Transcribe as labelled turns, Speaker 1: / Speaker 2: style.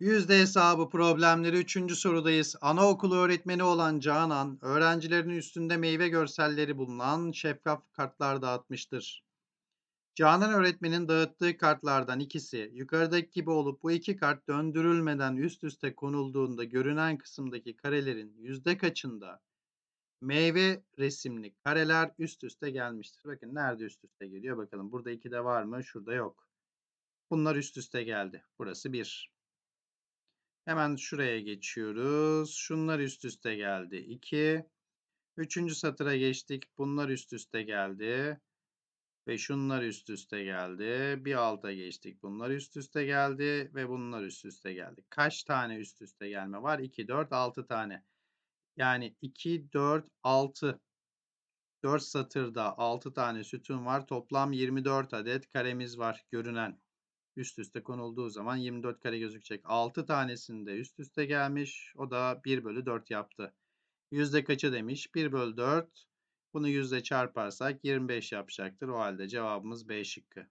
Speaker 1: Yüzde hesabı problemleri 3. sorudayız. Anaokulu öğretmeni olan Canan, öğrencilerin üstünde meyve görselleri bulunan şeffaf kartlar dağıtmıştır. Canan öğretmenin dağıttığı kartlardan ikisi yukarıdaki gibi olup bu iki kart döndürülmeden üst üste konulduğunda görünen kısımdaki karelerin yüzde kaçında meyve resimli kareler üst üste gelmiştir. Bakın nerede üst üste geliyor bakalım. Burada 2'de var mı? Şurada yok. Bunlar üst üste geldi. Burası 1. Hemen şuraya geçiyoruz. Şunlar üst üste geldi. 2. Üçüncü satıra geçtik. Bunlar üst üste geldi. Ve şunlar üst üste geldi. Bir alta geçtik. Bunlar üst üste geldi. Ve bunlar üst üste geldi. Kaç tane üst üste gelme var? 2, 4, 6 tane. Yani 2, 4, 6. 4 satırda 6 tane sütun var. Toplam 24 adet karemiz var görünen. Üst üste konulduğu zaman 24 kare gözükecek. 6 tanesinde üst üste gelmiş. O da 1 bölü 4 yaptı. Yüzde kaçı demiş? 1 bölü 4. Bunu yüzde çarparsak 25 yapacaktır. O halde cevabımız B şıkkı.